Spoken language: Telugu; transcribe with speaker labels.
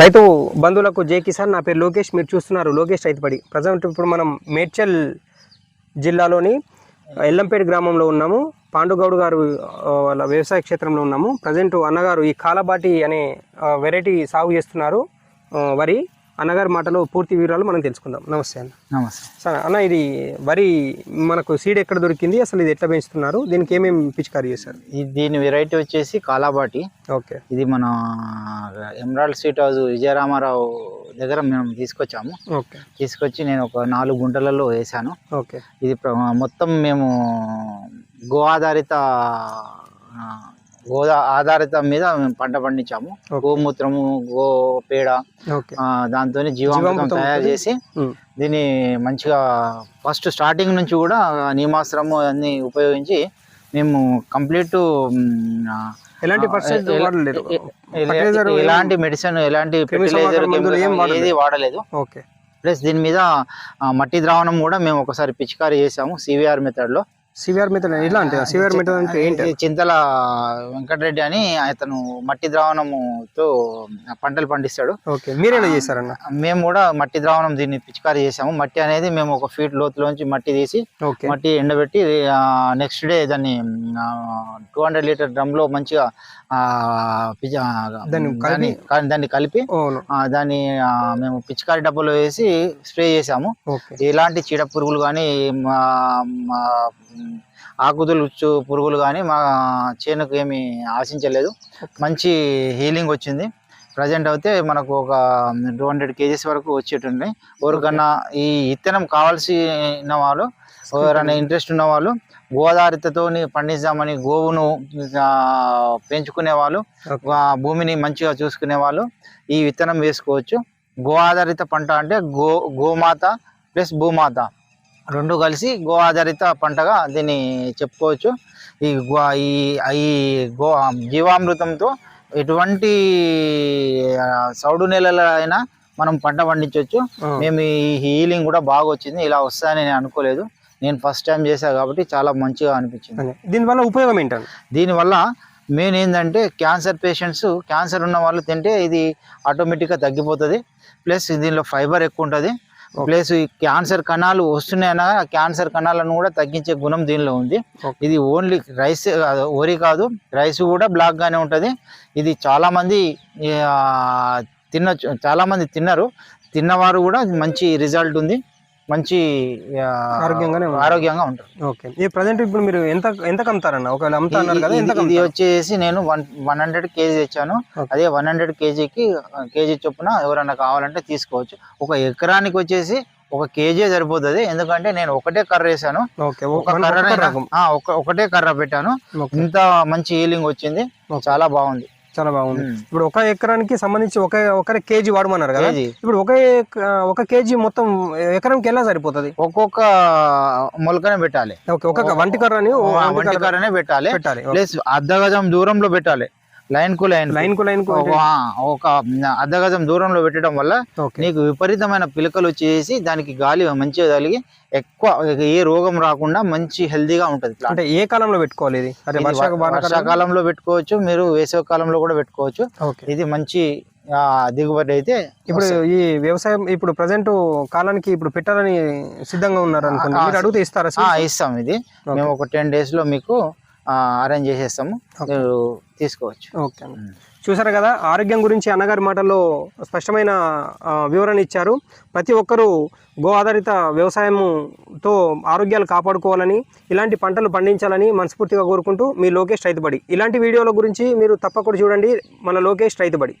Speaker 1: రైతు బంధువులకు జే కిసాన్. నా పేరు లోకేష్. మీరు చూస్తున్నారు లోకేష్ రైతుపడి ప్రజెంట్ ఇప్పుడు మనం మేడ్చల్ జిల్లాలోని ఎల్లంపేట గ్రామంలో ఉన్నాము. పాండుగౌడ్ గారు వాళ్ళ వ్యవసాయ క్షేత్రంలో ఉన్నాము. ప్రజెంట్ అన్నగారు ఈ కాలబాటి అనే వెరైటీ సాగు చేస్తున్నారు వరి. అన్నగారి మాటలో పూర్తి వివరాలు మనం తెలుసుకుందాం. నమస్తే అన్న.
Speaker 2: నమస్తే.
Speaker 1: సరే అన్న ఇది వరి మనకు సీడ్ ఎక్కడ దొరికింది? అసలు ఇది ఎట్లా పెంచుతున్నారు? దీనికి ఏమేమి పిచికారీ చేశారు?
Speaker 2: దీని వెరైటీ వచ్చేసి కాలాబాటి.
Speaker 1: ఓకే.
Speaker 2: ఇది మన ఎమరాల్డ్ స్వీట్ హౌస్ విజయరామారావు దగ్గర మేము తీసుకొచ్చాము.
Speaker 1: ఓకే.
Speaker 2: తీసుకొచ్చి నేను ఒక నాలుగు గుంటలలో వేసాను
Speaker 1: ఓకే.
Speaker 2: ఇది మొత్తం మేము గో ఆధారిత ఆ, గో ఆధారిత మీద మేము పంట పండించాము. గోమూత్రము గో పేడ దాంతో జీవామృతం తయారు? చేసి. దీన్ని మంచిగా ఫస్ట్ స్టార్టింగ్ నుంచి కూడా నీమాశ్రము అన్ని ఉపయోగించి మేము కంప్లీట్
Speaker 1: ఎలాంటి
Speaker 2: ఎలాంటి మెడిసిన్ ఎలాంటి
Speaker 1: వాడలేదు.
Speaker 2: ఏది వాడలేదు
Speaker 1: ఓకే
Speaker 2: ప్లస్ దీని మీద మట్టి ద్రావణం కూడా మేము ఒకసారి పిచికారీ చేసాము సివిఆర్ మెథడ్లో
Speaker 1: సివిఆర్ మెథడ్ ఎలా అంటే సివిఆర్ మెథడ్ అంటే ఏంటి?
Speaker 2: ఇది చింతల వెంకటరెడ్డి అని అతను మట్టి ద్రావణముతో పంటలు పండిస్తాడు.
Speaker 1: ఓకే. మీరేనా చేశారన్న?
Speaker 2: మేము కూడా మట్టి ద్రావణం దీన్ని పిచికారీ చేసాము మట్టి అనేది మేము ఒక ఫీట్ లోతులోంచి మట్టి తీసి మట్టి ఎండబెట్టి నెక్స్ట్ డే దాన్ని టూ హండ్రెడ్ లీటర్ డ్రమ్లో మంచిగా
Speaker 1: దాన్ని
Speaker 2: కలిపి? దాన్ని మేము పిచికారి డబ్బాలో వేసి స్ప్రే చేసాము ఎలాంటి చీడ పురుగులు కానీ ఆకుదులుచు పురుగులు కానీ మా చేనుకు ఏమి ఆశించలేదు. మంచి హీలింగ్ వచ్చింది. ప్రజెంట్ అయితే మనకు ఒక టూ హండ్రెడ్ కేజీస్ వరకు వచ్చేటుంది. ఎవరికన్నా ఈ ఇత్తనం కావాల్సిన వాళ్ళు ఎవరైనా ఇంట్రెస్ట్ ఉన్న వాళ్ళు గోదావరితో పండిద్దామని గోవును పెంచుకునే వాళ్ళు భూమిని మంచిగా చూసుకునే వాళ్ళు ఈ విత్తనం వేసుకోవచ్చు. గో ఆధారిత పంట అంటే గో గోమాత ప్లస్ భూమాత. రెండు కలిసి గో ఆధారిత పంటగా దీన్ని చెప్పుకోవచ్చు. ఈ గో- ఈ ఈ గో జీవామృతంతో ఎటువంటి సౌడు నెలల అయినా మనం పంట పండించవచ్చు మేము ఈ హీలింగ్ కూడా బాగా వచ్చింది. ఇలా వస్తాయని నేను అనుకోలేదు. నేను ఫస్ట్ టైం చేశా కాబట్టి చాలా మంచిగా అనిపించింది.
Speaker 1: దీనివల్ల ఉపయోగం ఏంటండి?
Speaker 2: దీనివల్ల మెయిన్ ఏంటంటే క్యాన్సర్ పేషెంట్స్ క్యాన్సర్ ఉన్న వాళ్ళు తింటే ఇది ఆటోమేటిక్గా తగ్గిపోతుంది. ప్లస్ దీనిలో ఫైబర్ ఎక్కువ ఉంటుంది. ప్లస్ ఈ క్యాన్సర్ కణాలు వస్తున్నాయన్నా ఆ క్యాన్సర్ కణాలను కూడా తగ్గించే గుణం దీనిలో ఉంది. ఇది ఓన్లీ రైస్ వరి కాదు రైస్ కూడా బ్లాక్ గానే ఉంటుంది. ఇది చాలా మంది తినొచ్చు చాలా మంది తిన్నారు. తిన్నవారు కూడా మంచి రిజల్ట్ ఉంది. మంచి
Speaker 1: ఆరోగ్యంగానే.
Speaker 2: ఆరోగ్యంగా ఉంటారు
Speaker 1: ఓకే. ఈ ప్రజెంట్ ఇప్పుడు మీరు ఎంత ఎంత అమ్ముతారన్న ఒకవేళ అమ్ముతా అన్నారు కదా ఎంత
Speaker 2: ఇది వచ్చేసి నేను వన్ వన్ హండ్రెడ్ కేజీ తెచ్చాను. అదే వన్ హండ్రెడ్ కేజీకి కేజీ చొప్పున ఎవరైనా కావాలంటే తీసుకోవచ్చు. ఒక ఎకరానికి వచ్చేసి ఒక కేజీ సరిపోతుంది. ఎందుకంటే నేను ఒకటే కర్ర వేసాను. ఒక కర్ర ఒకటే కర్ర పెట్టాను. ఇంత మంచి హీలింగ్ వచ్చింది. చాలా బాగుంది.
Speaker 1: చాలా బాగుంది. ఇప్పుడు ఒక ఎకరానికి సంబంధించి ఒక ఒక కేజీ వాడమన్నారు కదా? ఇప్పుడు ఒక ఒక కేజీ మొత్తం ఎకరంకి ఎలా సరిపోతుంది?
Speaker 2: ఒక్కొక్క మొలకనే పెట్టాలి.
Speaker 1: ఓకే ఒక వంటి కర్రని ఓ
Speaker 2: ఆ,
Speaker 1: వంటి
Speaker 2: వంటి
Speaker 1: కర్ర
Speaker 2: కర్రనే పెట్టాలి.
Speaker 1: పెట్టాలి
Speaker 2: ప్లస్ అర్ధ గజం దూరంలో పెట్టాలి. లైన్కు లైన్
Speaker 1: లైన్కు లైన్కు
Speaker 2: ఒక ఒక అర్ధ గజం దూరంలో పెట్టడం వల్ల నీకు విపరీతమైన పిలకలు వచ్చేసి దానికి గాలి మంచిగా తగిలి ఎక్కువ ఏ రోగం రాకుండా మంచి హెల్దీగా ఉంటుంది
Speaker 1: అంటే ఏ కాలంలో పెట్టుకోవాలి ఇది?
Speaker 2: వర్షాకాలంలో పెట్టుకోవచ్చు మీరు వేసవి కాలంలో కూడా పెట్టుకోవచ్చు. ఇది మంచి దిగుబడి అయితే
Speaker 1: ఇప్పుడు ఈ వ్యవసాయం ఇప్పుడు ప్రజెంట్ కాలానికి ఇప్పుడు పెట్టాలని సిద్ధంగా ఉన్నారు అనుకోండి అడిగితే ఇస్తారా?
Speaker 2: ఇస్తాం ఇది. మేము ఒక టెన్ డేస్లో మీకు అరేంజ్ చేసేస్తాము. మీరు తీసుకోవచ్చు.
Speaker 1: ఓకే అన్న. చూసారు కదా ఆరోగ్యం గురించి అన్నగారి మాటల్లో స్పష్టమైన వివరణ ఇచ్చారు. ప్రతి ఒక్కరూ గో ఆధారిత వ్యవసాయంతో ఆరోగ్యాలు కాపాడుకోవాలని ఇలాంటి పంటలు పండించాలని మనస్ఫూర్తిగా కోరుకుంటూ మీ లోకేష్ రైతుబడి. ఇలాంటి వీడియోల గురించి మీరు తప్పకుండా చూడండి. మన లోకేష్ రైతుబడి.